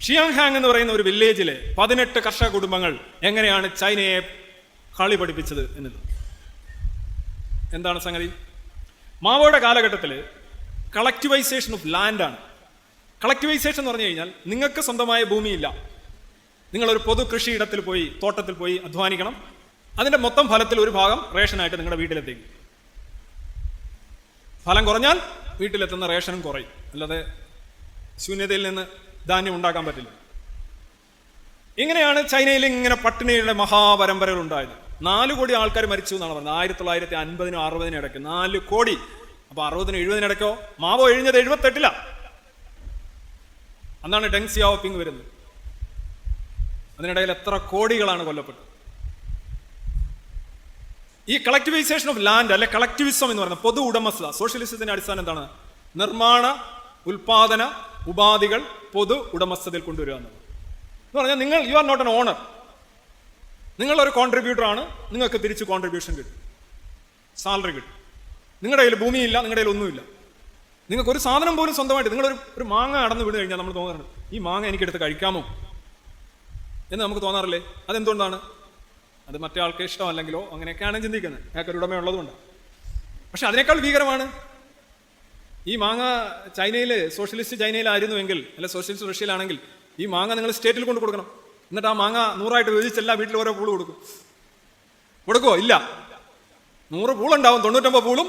Xiang hang എന്ന് പറയുന്ന ഒരു വില്ലേജിലെ പതിനെട്ട് കർഷക കുടുംബങ്ങൾ എങ്ങനെയാണ് ചൈനയെ കളി പഠിപ്പിച്ചത് എന്നത്? എന്താണ് സംഗതി? മാവോയുടെ കാലഘട്ടത്തിൽ കളക്ടിവൈസേഷൻ ഓഫ് ലാൻഡാണ് കളക്ടിവൈസേഷൻ എന്ന് പറഞ്ഞു കഴിഞ്ഞാൽ നിങ്ങൾക്ക് സ്വന്തമായ ഭൂമിയില്ല. നിങ്ങളൊരു പൊതു കൃഷിയിടത്തിൽ പോയി തോട്ടത്തിൽ പോയി അധ്വാനിക്കണം. അതിന്റെ മൊത്തം ഫലത്തിൽ ഒരു ഭാഗം റേഷനായിട്ട് നിങ്ങളുടെ വീട്ടിലെത്തിക്കും. ഫലം കുറഞ്ഞാൽ വീട്ടിലെത്തുന്ന റേഷനും കുറയും. അല്ലാതെ ശൂന്യതയിൽ നിന്ന് ധാന്യം ഉണ്ടാക്കാൻ പറ്റില്ല. ഇങ്ങനെയാണ് ചൈനയിൽ ഇങ്ങനെ പട്ടിണിയുടെ മഹാപരമ്പരകൾ ഉണ്ടായത്. നാല് കോടി ആൾക്കാർ മരിച്ചു എന്നാണ് പറഞ്ഞത്. ആയിരത്തി തൊള്ളായിരത്തി അൻപതിനും അറുപതിനും ഇടയ്ക്ക് നാല് കോടി. അപ്പൊ അറുപതിനും എഴുപതിന് ഇടയ്ക്കോ? മാവോ എഴുന്നത് എഴുപത്തെട്ടില്ല അന്നാണ് ഡെങ് സിയാവോപ്പിംഗ് വരുന്നത്. അതിനിടയിൽ എത്ര കോടികളാണ് കൊല്ലപ്പെട്ടത്. ഈ കളക്ടിവൈസേഷൻ ഓഫ് ലാൻഡ് അല്ലെ കളക്ടിവിസം എന്ന് പറയുന്നത് പൊതു ഉടമസ്ഥത സോഷ്യലിസത്തിന്റെ അടിസ്ഥാനം എന്താണ്? നിർമ്മാണ ഉൽപാദന ഉപാധികൾ പൊതു ഉടമസ്ഥതയിൽ കൊണ്ടുവരിക എന്നുള്ളത് എന്ന് പറഞ്ഞാൽ നിങ്ങൾ you are not an owner നിങ്ങളൊരു കോൺട്രിബ്യൂട്ടർ ആണ് നിങ്ങൾക്ക് തിരിച്ച് കോൺട്രിബ്യൂഷൻ കിട്ടും. സാലറി കിട്ടും. നിങ്ങളുടെ കയ്യിൽ ഭൂമിയില്ല നിങ്ങളുടെ കയ്യിൽ ഒന്നുമില്ല. നിങ്ങൾക്ക് ഒരു സാധനം പോലും സ്വന്തമായിട്ട് നിങ്ങളൊരു ഒരു മാങ്ങ അടന്ന് വീണ് കഴിഞ്ഞാൽ നമ്മൾ തോന്നാറുണ്ട് ഈ മാങ്ങ എനിക്കെടുത്ത് കഴിക്കാമോ? എന്ന് നമുക്ക് തോന്നാറില്ലേ? അതെന്തുകൊണ്ടാണ്? അത് മറ്റേ ആൾക്ക് ഇഷ്ടമല്ലെങ്കിലോ അങ്ങനെയൊക്കെയാണ് ചിന്തിക്കുന്നത്. അയാൾക്ക് ഒരു ഉടമയുള്ളതുകൊണ്ട് പക്ഷെ അതിനേക്കാൾ ഭീകരമാണ് ഈ മാങ്ങ ചൈനയിൽ സോഷ്യലിസ്റ്റ് ചൈനയിലായിരുന്നുവെങ്കിൽ അല്ല സോഷ്യലിസ്റ്റ് റഷ്യയിലാണെങ്കിൽ ഈ മാങ്ങ നിങ്ങൾ സ്റ്റേറ്റിൽ കൊണ്ട് കൊടുക്കണം. എന്നിട്ട് ആ മാങ്ങ നൂറായിട്ട് വിഭജിച്ചല്ല വീട്ടിൽ ഓരോ പൂൾ കൊടുക്കും. കൊടുക്കുമോ ഇല്ല. നൂറ് പൂളുണ്ടാവും തൊണ്ണൂറ്റൊമ്പത് പൂളും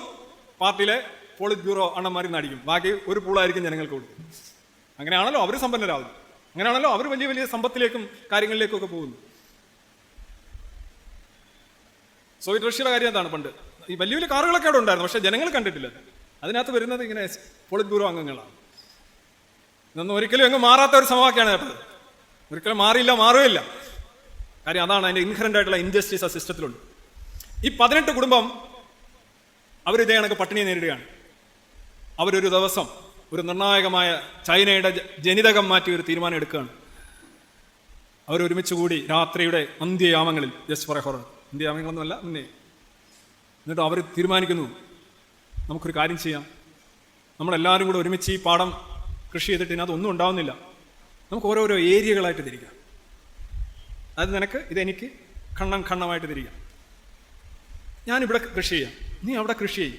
പാർട്ടിയിലെ പോളിറ്റ് ബ്യൂറോ അണ്ണന്മാരിൽ നിന്ന് അടിക്കും. ബാക്കി ഒരു പൂളായിരിക്കും ജനങ്ങൾക്ക് കൊടുക്കും. അങ്ങനെയാണല്ലോ അവർ സമ്പന്നരാകുന്നത് അങ്ങനെയാണല്ലോ അവർ വലിയ വലിയ സമ്പത്തിലേക്കും കാര്യങ്ങളിലേക്കും ഒക്കെ പോകുന്നു സോവിയറ്റ് റഷ്യയുടെ കാര്യം എന്താണ് പണ്ട്? ഈ വലിയ വലിയ കാറുകളൊക്കെ അവിടെ ഉണ്ടായിരുന്നു പക്ഷെ ജനങ്ങൾ കണ്ടിട്ടില്ല. അതിനകത്ത് വരുന്നത് ഇങ്ങനെ പോളിറ്റ് ബ്യൂറോ അംഗങ്ങളാണ്. ഇതൊന്നും ഒരിക്കലും അങ്ങ് മാറാത്ത ഒരു സമവാക്യമാണ് കേട്ടത്. ഒരിക്കലും മാറിയില്ല മാറുകയില്ല. കാര്യം അതാണ് അതിന്റെ ഇൻഹറന്റ് ആയിട്ടുള്ള ഇൻജസ്റ്റിസ് ആ സിസ്റ്റത്തിലുണ്ട് ഈ പതിനെട്ട് കുടുംബം അവർ കണക്ക് പട്ടിണിയെ നേരിടുകയാണ്. അവരൊരു ദിവസം ഒരു നിർണായകമായ ചൈനയുടെ ജനിതകം മാറ്റി ഒരു തീരുമാനം എടുക്കുകയാണ്. അവരൊരുമിച്ച് കൂടി രാത്രിയുടെ അന്ത്യയാമങ്ങളിൽ ജസ്റ്റ് എ ഹൊറർ അന്ത്യയാമങ്ങളൊന്നുമല്ല എന്നിട്ട് അവർ തീരുമാനിക്കുന്നു നമുക്കൊരു കാര്യം ചെയ്യാം. നമ്മളെല്ലാവരും കൂടെ ഒരുമിച്ച് ഈ പാടം കൃഷി ചെയ്തിട്ട് ഇതിനകത്തൊന്നും ഉണ്ടാവുന്നില്ല. നമുക്ക് ഓരോരോ ഏരിയകളായിട്ട് തിരിക്കാം. അത് നിനക്ക് ഇതെനിക്ക് ഖണ്ണം ഖണ്ണമായിട്ട് തിരിക്കാം. ഞാനിവിടെ കൃഷി ചെയ്യാം. നീ അവിടെ കൃഷി ചെയ്യും.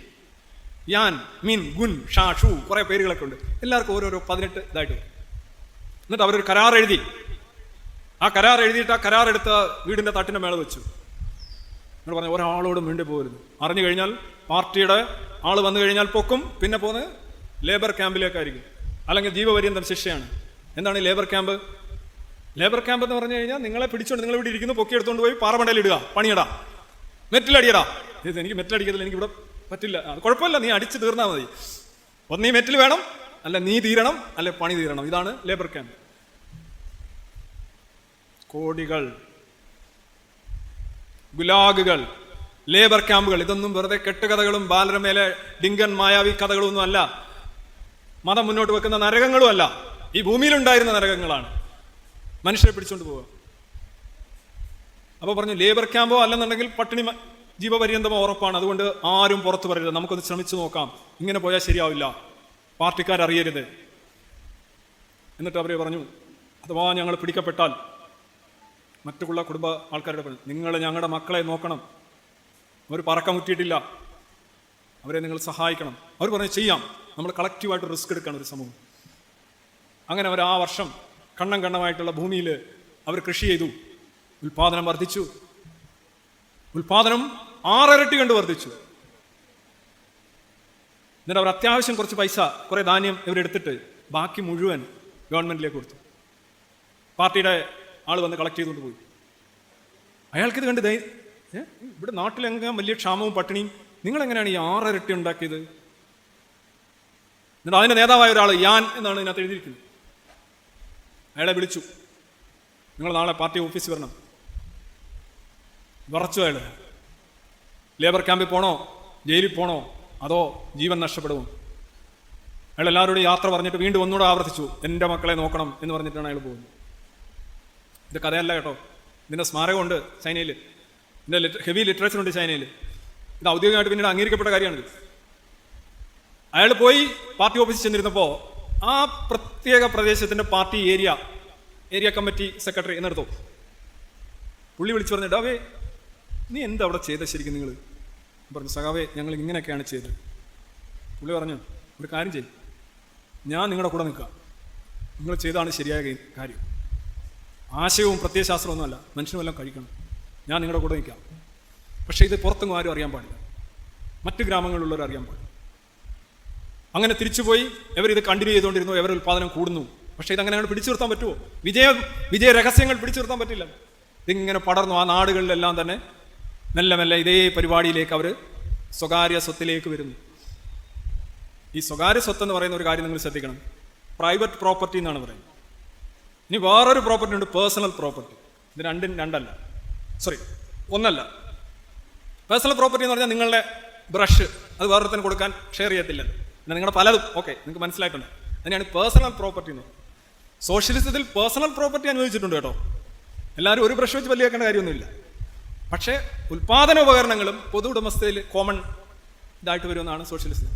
യാൻ മീൻ ഗുൻ ഷാ ഷൂ കുറേ പേരുകളൊക്കെ ഉണ്ട്. എല്ലാവർക്കും ഓരോരോ പതിനെട്ട് ഇതായിട്ട്. എന്നിട്ട് അവരൊരു കരാർ എഴുതി. ആ കരാർ എഴുതിയിട്ട് ആ കരാർ എടുത്ത് വീടിന്റെ തട്ടിന്റെ മേളെ വെച്ചു. നിങ്ങൾ പറഞ്ഞ ഒരാളോടും വേണ്ടി പോകരുത് അറിഞ്ഞു കഴിഞ്ഞാൽ പാർട്ടിയുടെ ആൾ വന്നു കഴിഞ്ഞാൽ പൊക്കും പിന്നെ പോകുന്നത് ലേബർ ക്യാമ്പിലേക്കായിരിക്കും. അല്ലെങ്കിൽ ജീവപര്യന്തം ശിക്ഷയാണ്. എന്താണ് ഈ ലേബർ ക്യാമ്പ്? ലേബർ ക്യാമ്പ് എന്ന് പറഞ്ഞു കഴിഞ്ഞാൽ നിങ്ങളെ പിടിച്ചോണ്ട് നിങ്ങൾ ഇവിടെ ഇരിക്കുന്നു പൊക്കി എടുത്തുകൊണ്ട് പോയി പാറമണ്ടയിൽ ഇടുക പണിയടാ. മെറ്റിലടിയടാ. ഇത് എനിക്ക് മെറ്റിലടിക്കത്തില്ല എനിക്ക് ഇവിടെ പറ്റില്ല. അത് കുഴപ്പമില്ല നീ അടിച്ച് തീർന്നാൽ മതി. ഒന്ന് ഒന്നീ മെറ്റിൽ വേണം അല്ല നീ തീരണം അല്ലെ പണി തീരണം. ഇതാണ് ലേബർ ക്യാമ്പ്. കോടികൾ ഗുലാഗുകൾ ലേബർ ക്യാമ്പുകൾ ഇതൊന്നും വെറുതെ കെട്ടുകഥകളും ബാലരമേലെ ഡിങ്കൻ മായാവി കഥകളൊന്നും അല്ല. മതം മുന്നോട്ട് വെക്കുന്ന നരകങ്ങളും അല്ല. ഈ ഭൂമിയിലുണ്ടായിരുന്ന നരകങ്ങളാണ്. മനുഷ്യരെ പിടിച്ചുകൊണ്ട് പോവുക. അപ്പോൾ പറഞ്ഞു ലേബർ ക്യാമ്പോ അല്ലെന്നുണ്ടെങ്കിൽ പട്ടിണി ജീവപര്യന്തമോ ഉറപ്പാണ്. അതുകൊണ്ട് ആരും പുറത്തു പറയരുത് നമുക്കൊന്ന് ശ്രമിച്ചു നോക്കാം. ഇങ്ങനെ പോയാൽ ശരിയാവില്ല. പാർട്ടിക്കാരറിയരുത്. എന്നിട്ട് അവരെ പറഞ്ഞു അഥവാ ഞങ്ങൾ പിടിക്കപ്പെട്ടാൽ മറ്റുള്ള കുടുംബ ആൾക്കാരുടെ നിങ്ങൾ ഞങ്ങളുടെ മക്കളെ നോക്കണം. അവർ പറക്കമുറ്റിയിട്ടില്ല അവരെ നിങ്ങൾ സഹായിക്കണം. അവർ പറഞ്ഞു ചെയ്യാം. നമ്മൾ കളക്റ്റീവായിട്ട് റിസ്ക് എടുക്കണം ഒരു സമൂഹം. അങ്ങനെ അവർ ആ വർഷം കണ്ണം കണ്ണമായിട്ടുള്ള ഭൂമിയിൽ അവർ കൃഷി ചെയ്തു. ഉൽപാദനം വർദ്ധിച്ചു. ഉൽപാദനം ആറരട്ടി കണ്ട് വർദ്ധിച്ചു. എന്നിട്ട് അവർ അത്യാവശ്യം കുറച്ച് പൈസ കുറേ ധാന്യം ഇവരെടുത്തിട്ട് ബാക്കി മുഴുവൻ ഗവൺമെന്റിലേക്ക് കൊടുത്തു. പാർട്ടിയുടെ ആൾ വന്ന് കളക്ട് ചെയ്തുകൊണ്ട് പോയി. അയാൾക്കിത് കണ്ട് ദൈ? ഇവിടെ നാട്ടിലെങ്ങാൻ വലിയ ക്ഷാമവും പട്ടിണിയും. നിങ്ങളെങ്ങനെയാണ് ഈ ആറരട്ടി ഉണ്ടാക്കിയത്? എന്നിട്ട് അതിന്റെ നേതാവായ ഒരാൾ യാൻ എന്നാണ് ഇതിനകത്ത് എഴുതിയിരിക്കുന്നത്. അയാളെ വിളിച്ചു. നിങ്ങൾ നാളെ പാർട്ടി ഓഫീസിൽ വരണം. വിറച്ചു അയാൾ ലേബർ ക്യാമ്പിൽ പോണോ? ജയിലിൽ പോണോ? അതോ ജീവൻ നഷ്ടപ്പെടുമോ? അയാൾ എല്ലാവരോടും യാത്ര പറഞ്ഞിട്ട് വീണ്ടും ഒന്നുകൂടെ ആവർത്തിച്ചു. എന്റെ മക്കളെ നോക്കണം എന്ന് പറഞ്ഞിട്ടാണ് അയാൾ പോകുന്നത്. ഇത് കഥയല്ല കേട്ടോ. ഇതിന്റെ സ്മാരകമുണ്ട് ചൈനയിൽ ഇതിന്റെ ഹെവി ലിറ്ററേച്ചർ ഉണ്ട് ചൈനയിൽ ഇത് ഔദ്യോഗികമായിട്ട് പിന്നീട് അംഗീകരിക്കപ്പെട്ട കാര്യമാണിത് അയാൾ പോയി പാർട്ടി ഓഫീസിൽ ചെന്നിരുന്നപ്പോൾ ആ പ്രത്യേക പ്രദേശത്തിന്റെ party area area committee secretary എന്നെടുത്തോ പുള്ളി വിളിച്ചു പറഞ്ഞിട്ട് അവേ നീ എന്താ അവിടെ ചെയ്ത ശരിക്കും നിങ്ങൾ പറഞ്ഞു സഖാവേ ഞങ്ങൾ ഇങ്ങനെയൊക്കെയാണ് ചെയ്തത്. പുള്ളി പറഞ്ഞു ഒരു കാര്യം ചെയ്യും. ഞാൻ നിങ്ങളുടെ കൂടെ നിൽക്കാം. നിങ്ങൾ ചെയ്താണ് ശരിയായ കാര്യം. ആശയവും പ്രത്യയശാസ്ത്രമൊന്നുമല്ല മനുഷ്യനും എല്ലാം കഴിക്കണം. ഞാൻ നിങ്ങളുടെ കൂടെ നിൽക്കാം. പക്ഷേ ഇത് പുറത്തൊന്നും ആരും അറിയാൻ പാടില്ല. മറ്റ് ഗ്രാമങ്ങളിലുള്ളവർ അറിയാൻ പാടില്ല. അങ്ങനെ തിരിച്ചുപോയി ഇവരിത് കണ്ടിന്യൂ ചെയ്തുകൊണ്ടിരുന്നു ഇവരുടെ ഉൽപ്പാദനം കൂടുന്നു. പക്ഷേ ഇതങ്ങനെയാണ് പിടിച്ചു നിർത്താൻ പറ്റുമോ? വിജയ വിജയ രഹസ്യങ്ങൾ പിടിച്ചു നിർത്താൻ പറ്റില്ല. ഇതിങ്ങനെ പടർന്നു ആ നാടുകളിലെല്ലാം തന്നെ മെല്ലെ മെല്ലെ ഇതേ പരിപാടിയിലേക്ക് അവർ സ്വകാര്യ സ്വത്തിലേക്ക് വരുന്നു. ഈ സ്വകാര്യ സ്വത്ത് എന്ന് പറയുന്ന ഒരു കാര്യം നിങ്ങൾ ശ്രദ്ധിക്കണം. പ്രൈവറ്റ് പ്രോപ്പർട്ടി എന്നാണ് പറയുന്നത്. ഇനി വേറൊരു പ്രോപ്പർട്ടി ഉണ്ട് പേഴ്സണൽ പ്രോപ്പർട്ടി ഇത് രണ്ടും രണ്ടല്ല. സോറി ഒന്നല്ല. പേഴ്സണൽ പ്രോപ്പർട്ടി എന്ന് പറഞ്ഞാൽ നിങ്ങളുടെ ബ്രഷ് അത് വേറൊരുത്തന് കൊടുക്കാൻ ഷെയർ ചെയ്യത്തില്ല എന്നാൽ നിങ്ങളുടെ പലതും ഓക്കെ നിങ്ങൾക്ക് മനസ്സിലായിട്ടുണ്ട്. അതിനാണ് പേഴ്സണൽ പ്രോപ്പർട്ടി എന്ന് സോഷ്യലിസത്തിൽ പേഴ്സണൽ പ്രോപ്പർട്ടി അനുവദിച്ചിട്ടുണ്ട് കേട്ടോ. എല്ലാവരും ഒരു ബ്രഷ് വെച്ച് വലിയ വെക്കേണ്ട കാര്യമൊന്നുമില്ല. പക്ഷേ ഉൽപാദന ഉപകരണങ്ങളും പൊതു ഉടമസ്ഥയിൽ കോമൺ ഇതായിട്ട് വരുമെന്നാണ് സോഷ്യലിസം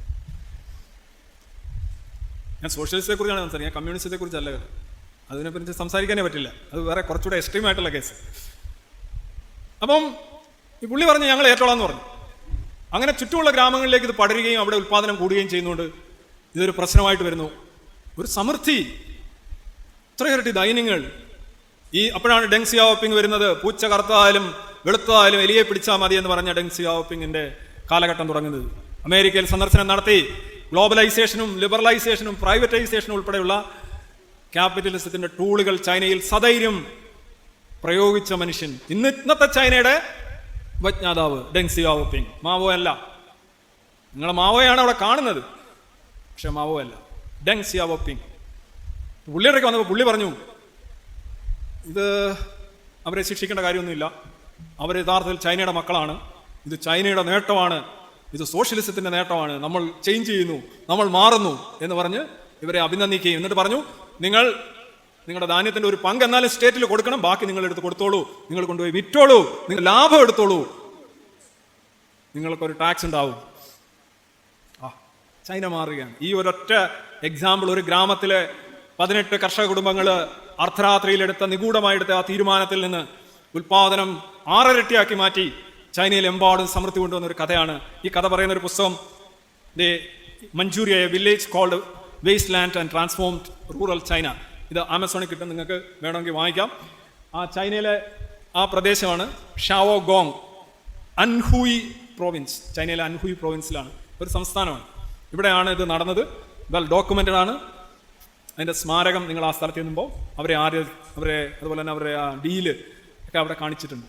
ഞാൻ സോഷ്യലിസത്തെ കുറിച്ചാണ് സംസാരിക്കുന്നത്. ഞാൻ കമ്മ്യൂണിസത്തെ കുറിച്ചല്ല അതിനെപ്പറ്റി സംസാരിക്കാനേ പറ്റില്ല. അത് വേറെ കുറച്ചുകൂടെ എക്സ്ട്രീം ആയിട്ടുള്ള കേസ് അപ്പം ഈ പുള്ളി പറഞ്ഞു ഞങ്ങൾ ഏറ്റോളാം എന്ന് പറഞ്ഞു. അങ്ങനെ ചുറ്റുമുള്ള ഗ്രാമങ്ങളിലേക്ക് ഇത് പടരുകയും അവിടെ ഉൽപാദനം കൂടുകയും ചെയ്യുന്നുണ്ട് ഇതൊരു പ്രശ്നമായിട്ട് വരുന്നു. ഒരു സമൃദ്ധി ഇത്രയൊരട്ടി ദൈന്യങ്ങൾ ഈ അപ്പോഴാണ് ഡെങ് ഓപ്പിംഗ് വരുന്നത്. പൂച്ച കറുത്തായാലും വെളുത്തായാലും എലിയെ പിടിച്ചാൽ മതി എന്ന് പറഞ്ഞ ഡെങ് സിയാവപ്പിങ്ങിന്റെ കാലഘട്ടം തുടങ്ങുന്നത്. അമേരിക്കയിൽ സന്ദർശനം നടത്തി. ഗ്ലോബലൈസേഷനും ലിബറലൈസേഷനും പ്രൈവറ്റൈസേഷനും ഉൾപ്പെടെയുള്ള ക്യാപിറ്റലിസത്തിന്റെ ടൂളുകൾ ചൈനയിൽ സധൈര്യം പ്രയോഗിച്ച മനുഷ്യൻ. ഇന്ന് ഇന്നത്തെ ചൈനയുടെ ഉപജ്ഞാതാവ് ഡെങ് സിയാവോപിങ്. മാവോ അല്ല. നിങ്ങളെ മാവോയാണ് അവിടെ കാണുന്നത്. പക്ഷെ മാവോ അല്ല. ഡെങ് സിയാവപ്പിങ് പുള്ളിയുടെയൊക്കെ വന്നപ്പോൾ പുള്ളി പറഞ്ഞു ഇത് അവരെ ശിക്ഷിക്കേണ്ട കാര്യമൊന്നുമില്ല. അവർ യഥാർത്ഥത്തിൽ ചൈനയുടെ മക്കളാണ്. ഇത് ചൈനയുടെ നേട്ടമാണ്. ഇത് സോഷ്യലിസത്തിന്റെ നേട്ടമാണ്. നമ്മൾ ചേഞ്ച് ചെയ്യുന്നു. നമ്മൾ മാറുന്നു. എന്ന് പറഞ്ഞ് ഇവരെ അഭിനന്ദിക്കുകയും. എന്നിട്ട് പറഞ്ഞു നിങ്ങൾ നിങ്ങളുടെ ധാന്യത്തിന്റെ ഒരു പങ്ക് എന്നാലും സ്റ്റേറ്റിൽ കൊടുക്കണം. ബാക്കി നിങ്ങൾ എടുത്ത് കൊടുത്തോളൂ. നിങ്ങൾ കൊണ്ടുപോയി വിറ്റോളൂ. നിങ്ങൾ ലാഭം എടുത്തോളൂ. നിങ്ങൾക്കൊരു ടാക്സ് ഉണ്ടാവും. ആ ചൈന മാറുകയാണ്. ഈ ഒരൊറ്റ എക്സാമ്പിൾ ഒരു ഗ്രാമത്തിലെ പതിനെട്ട് കർഷക കുടുംബങ്ങൾ അർദ്ധരാത്രിയിലെടുത്ത നിഗൂഢമായെടുത്ത ആ തീരുമാനത്തിൽ നിന്ന് ഉൽപാദനം ആറരട്ടിയാക്കി മാറ്റി ചൈനയിൽ ചൈനയിലെമ്പാടും സമൃദ്ധി കൊണ്ടുവന്ന ഒരു കഥയാണ്. ഈ കഥ പറയുന്ന ഒരു പുസ്തകം the Manchuria village cold waste land and transformed rural China ഇത് ആമസോണിൽ കിട്ടും. നിങ്ങൾക്ക് വേണമെങ്കിൽ വാങ്ങിക്കാം. ആ ചൈനയിലെ ആ പ്രദേശമാണ് ഷാവോ ഗോങ് അൻഹുയി പ്രോവിൻസ് ചൈനയിലെ അൻഹുയി പ്രോവിൻസിലാണ് ഒരു സംസ്ഥാനമാണ്. ഇവിടെയാണ് ഇത് നടന്നത്. വെൽ ഡോക്യുമെന്റഡ് ആണ്. അതിന്റെ സ്മാരകം നിങ്ങൾ ആ സ്ഥലത്ത് ചെല്ലുമ്പോൾ അവരെ ആര് അവരെ അതുപോലെ തന്നെ അവരെ ആ ഡീൽ ഒക്കെ അവിടെ കാണിച്ചിട്ടുണ്ട്.